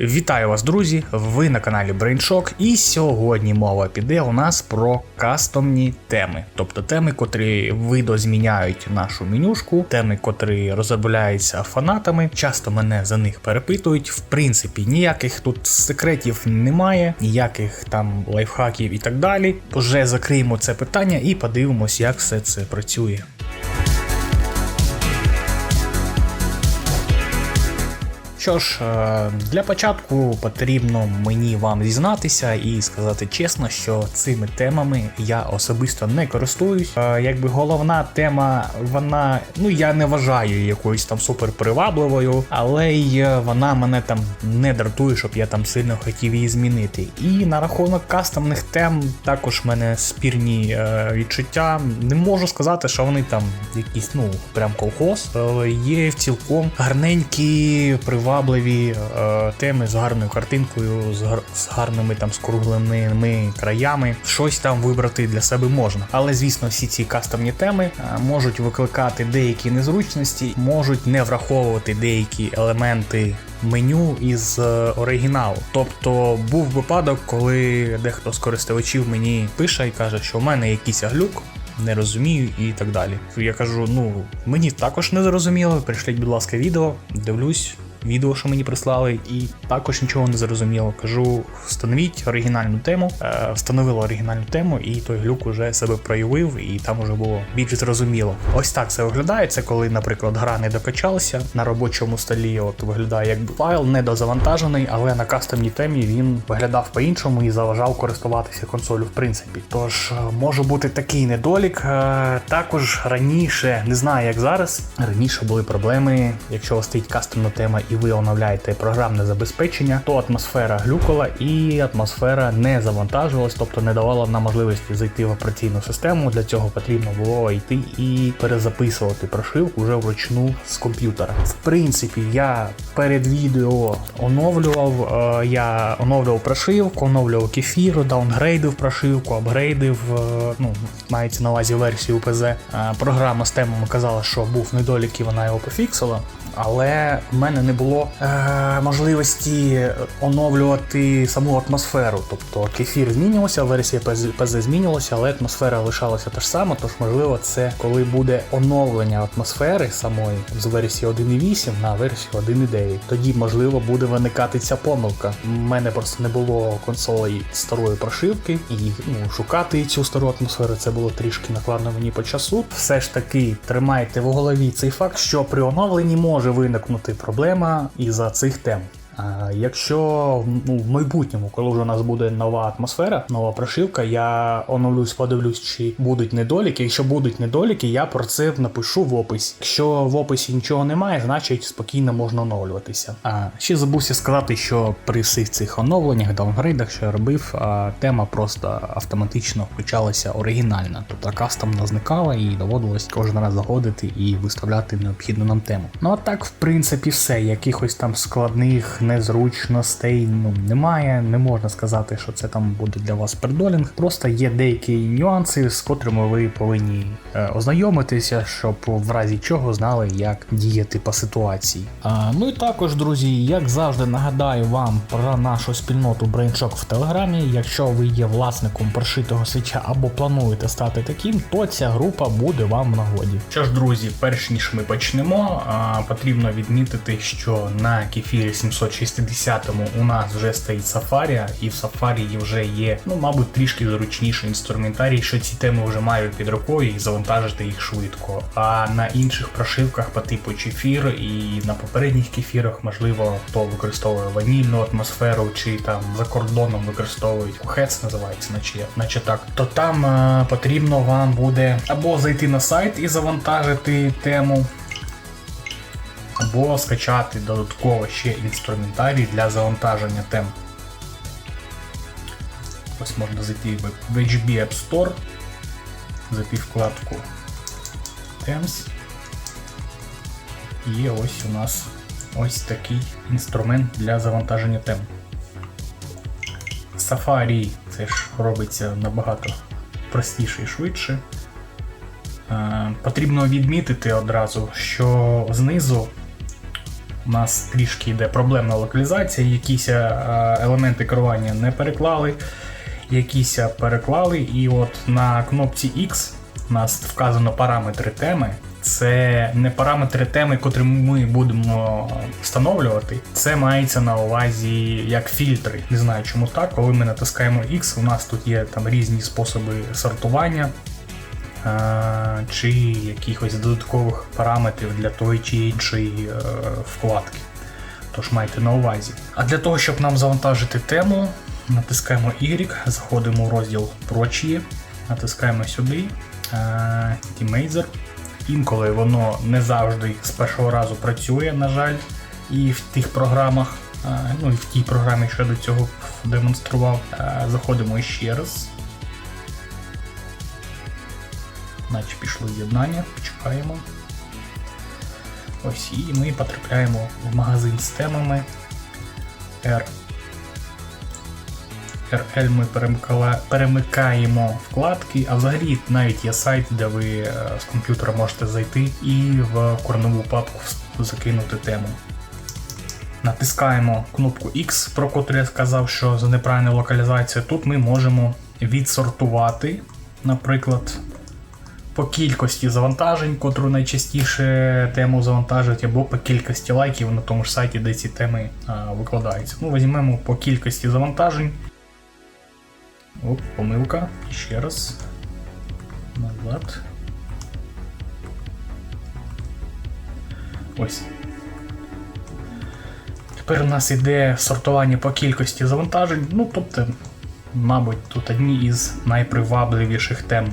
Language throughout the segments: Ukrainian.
Вітаю вас, друзі! Ви на каналі BrainShock, і сьогодні мова піде у нас про кастомні теми, тобто теми, котрі видозміняють нашу менюшку, теми, котрі розробляються фанатами. Часто мене за них перепитують. В принципі, ніяких тут секретів немає, ніяких там лайфхаків і так далі. Вже закриємо це питання і подивимось, як все це працює. Що ж, е, для початку потрібно мені вам зізнатися і сказати чесно, що цими темами я особисто не користуюсь. Е, Якби головна тема, вона, ну я не вважаю якоюсь там супер привабливою, але й вона мене там не дратує, щоб я там сильно хотів її змінити. І на рахунок кастомних тем також в мене спірні е, відчуття. Не можу сказати, що вони там якісь, ну прям колхоз. Є цілком гарненькі, привабливі е, теми з гарною картинкою, з, гар- з гарними там скругленими краями. Щось там вибрати для себе можна. Але звісно, всі ці кастомні теми е, можуть викликати деякі незручності, можуть не враховувати деякі елементи. Меню із е, оригіналу. Тобто був випадок, коли дехто з користувачів мені пише і каже, що в мене якийсь глюк, не розумію і так далі. Я кажу: ну мені також не зрозуміло. Прийшліть, будь ласка, відео, дивлюсь. Відео, що мені прислали, і також нічого не зрозуміло. Кажу, встановіть оригінальну тему. Е, встановила оригінальну тему, і той глюк уже себе проявив, і там уже було більш зрозуміло. Ось так це виглядає. Це коли, наприклад, гра не докачалася на робочому столі. От виглядає як файл недозавантажений, але на кастомній темі він виглядав по-іншому і заважав користуватися консолю в принципі. Тож е, може бути такий недолік. Е, Також раніше, не знаю як зараз, раніше були проблеми, якщо вас стоїть кастомна тема і ви оновляєте програмне забезпечення, то атмосфера глюкала і атмосфера не завантажувалась, тобто не давала нам можливості зайти в операційну систему. Для цього потрібно було йти і перезаписувати прошивку вже вручну з комп'ютера. В принципі, я перед відео оновлював, е, я оновлював прошивку, оновлював кефір, даунгрейдив прошивку, апгрейдив, е, ну, мається на увазі версію УПЗ. Е, Програма з темами казала, що був недолік і вона його пофіксила. Але в мене не було е, можливості оновлювати саму атмосферу. Тобто кефір змінювався, версія ПЗ змінювалася, але атмосфера лишалася та ж сама. Тож, можливо, це коли буде оновлення атмосфери самої з версії 1.8 на версію 1.9. Тоді, можливо, буде виникати ця помилка. У мене просто не було консолей старої прошивки, і ну, шукати цю стару атмосферу це було трішки накладно мені по часу. Все ж таки тримайте в голові цей факт, що при оновленні може виникнути проблема із-за цих тем. Якщо ну, в майбутньому, коли вже у нас буде нова атмосфера, нова прошивка, я оновлюсь, подивлюсь, чи будуть недоліки. Якщо будуть недоліки, я про це напишу в описі. Якщо в описі нічого немає, значить спокійно можна оновлюватися. А ще забувся сказати, що при всіх цих оновленнях, даунгрейдах, що я робив, тема просто автоматично включалася оригінальна, тобто кастомна зникала і доводилось кожен раз заходити і виставляти необхідну нам тему. Ну а так, в принципі, все. Якихось там складних незручностей ну немає. Не можна сказати, що це там буде для вас пердолінг. Просто є деякі нюанси, з котрими ви повинні е, ознайомитися, щоб в разі чого знали, як діяти по ситуації. А, ну і також, друзі, як завжди, нагадаю вам про нашу спільноту BrainShock в Телеграмі. Якщо ви є власником прошитого свіча або плануєте стати таким, то ця група буде вам в нагоді. Що ж, друзі, перш ніж ми почнемо, а, потрібно відмітити, що на кефірі 760 у нас вже стоїть Safari, і в Safari вже є, ну, мабуть, трішки зручніший інструментарій, що ці теми вже мають під рукою і завантажити їх швидко. А на інших прошивках по типу Чефір і на попередніх кефірах, можливо, хто використовує ванільну атмосферу, чи там за кордоном використовують Хец, називається, наче, наче так, то там е, потрібно вам буде або зайти на сайт і завантажити тему або скачати додатково ще інструментарій для завантаження тем. Ось можна зайти в HB App Store, зайти вкладку Themes. І ось у нас ось такий інструмент для завантаження тем. Safari це ж робиться набагато простіше і швидше. Е, Потрібно відмітити одразу, що знизу у нас трішки йде проблемна локалізація, якісь е, елементи керування не переклали, якісь переклали, і от на кнопці X у нас вказано параметри теми. Це не параметри теми, котрі ми будемо встановлювати. Це мається на увазі як фільтри. Не знаю, чому так. Коли ми натискаємо X, у нас тут є там різні способи сортування чи якихось додаткових параметрів для тої чи іншої е, вкладки. Тож майте на увазі. А для того, щоб нам завантажити тему, натискаємо Y, заходимо у розділ Прочі, натискаємо сюди. Tmeizer. Інколи воно не завжди з першого разу працює, на жаль, і в тих програмах, ну і в тій програмі, що я до цього демонстрував. Заходимо ще раз. Наче пішло з'єднання, чекаємо. Ось і ми потрапляємо в магазин з темами R. RL ми перемикаємо вкладки, а взагалі навіть є сайт, де ви е, з комп'ютера можете зайти і в корневу папку закинути тему. Натискаємо кнопку X, про котру я сказав, що за неправильну локалізацію. Тут ми можемо відсортувати, наприклад, по кількості завантажень, котру найчастіше тему завантажують, або по кількості лайків на тому ж сайті, де ці теми а, викладаються. Ну, візьмемо по кількості завантажень. Оп, помилка. Ще раз. Назад. Ось. Тепер у нас іде сортування по кількості завантажень. Ну, тобто, мабуть, тут одні із найпривабливіших тем.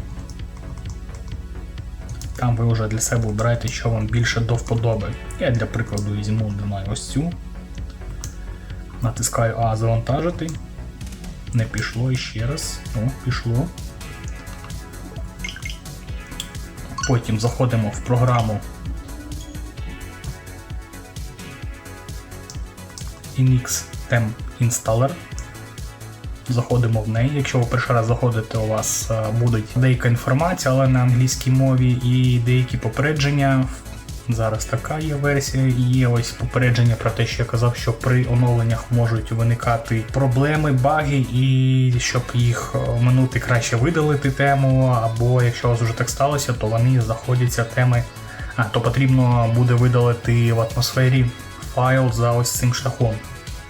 Там ви вже для себе обираєте, що вам більше до вподоби. Я для прикладу візьму ось цю. Натискаю А завантажити. Не пішло і ще раз. О, пішло. Потім заходимо в програму Inix Tem Installer. Заходимо в неї. Якщо ви перший раз заходите, у вас е, буде деяка інформація, але на англійській мові і деякі попередження. Зараз така є версія, є ось попередження про те, що я казав, що при оновленнях можуть виникати проблеми, баги, і щоб їх оминути, краще видалити тему, або якщо у вас вже так сталося, то вони знаходяться теми, а, то потрібно буде видалити в атмосфері файл за ось цим шляхом.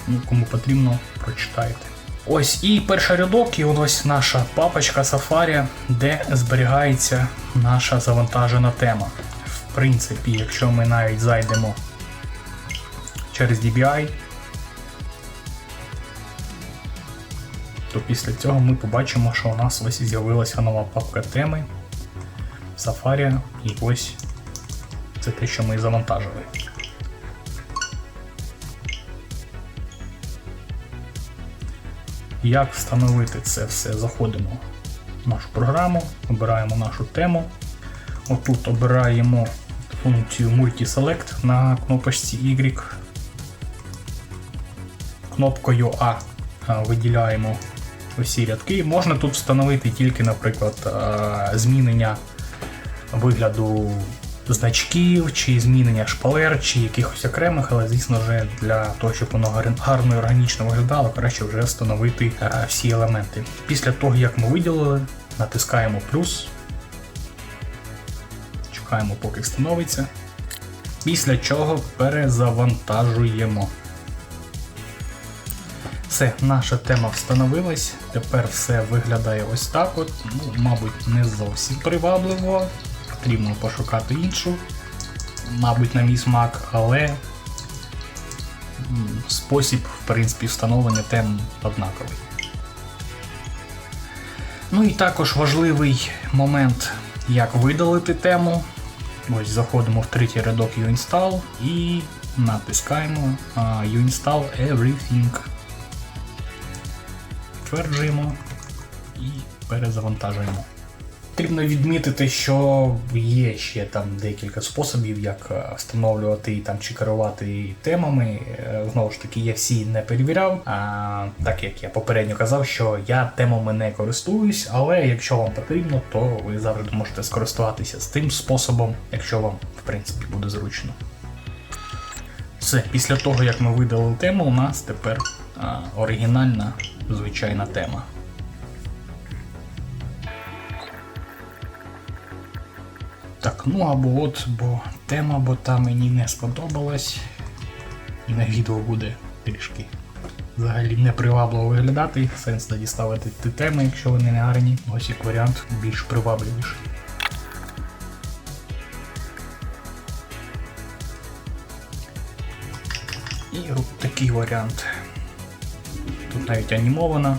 Ну, кому потрібно, прочитайте. Ось і перший рядок, і ось наша папочка Safari, де зберігається наша завантажена тема. В принципі, якщо ми навіть зайдемо через DBI, то після цього ми побачимо, що у нас ось з'явилася нова папка теми Safari, і ось це те, що ми завантажили. Як встановити це все? Заходимо в нашу програму, обираємо нашу тему. Отут обираємо функцію Multi-Select на кнопочці Y. Кнопкою А виділяємо усі рядки. Можна тут встановити тільки, наприклад, змінення вигляду значків, чи змінення шпалер, чи якихось окремих, але звісно вже для того, щоб воно гарно і органічно виглядало, краще вже встановити е, всі елементи. Після того, як ми виділили, натискаємо плюс, чекаємо, поки встановиться. Після чого перезавантажуємо. Все, наша тема встановилась. Тепер все виглядає ось так. от. Ну, мабуть, не зовсім привабливо. Потрібно пошукати іншу, мабуть, на мій смак, але спосіб, в принципі, встановлення тем однаковий. Ну і також важливий момент, як видалити тему. Ось заходимо в третій рядок uinstall і натискаємо uinstall everything. Підтверджуємо і перезавантажуємо. Потрібно відмітити, що є ще там декілька способів, як е, встановлювати там чи керувати темами. Е, Знову ж таки, я всі не перевіряв. А так як я попередньо казав, що я темами не користуюсь, але якщо вам потрібно, то ви завжди можете скористуватися з тим способом, якщо вам в принципі буде зручно. Все, після того як ми видали тему, у нас тепер а, оригінальна звичайна тема. Ну або от, бо тема бота мені не сподобалась. І на відео буде трішки взагалі непривабливо виглядати. Сенс тоді ставити ті теми, якщо вони не гарні. Ось як варіант більш привабливіший. І такий варіант. Тут навіть анімована.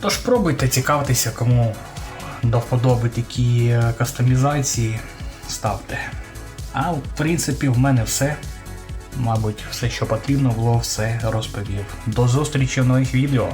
Тож пробуйте цікавитися, кому до вподоби такі е, кастомізації, ставте. А в принципі в мене все. Мабуть, все, що потрібно було, все розповів. До зустрічі в нових відео.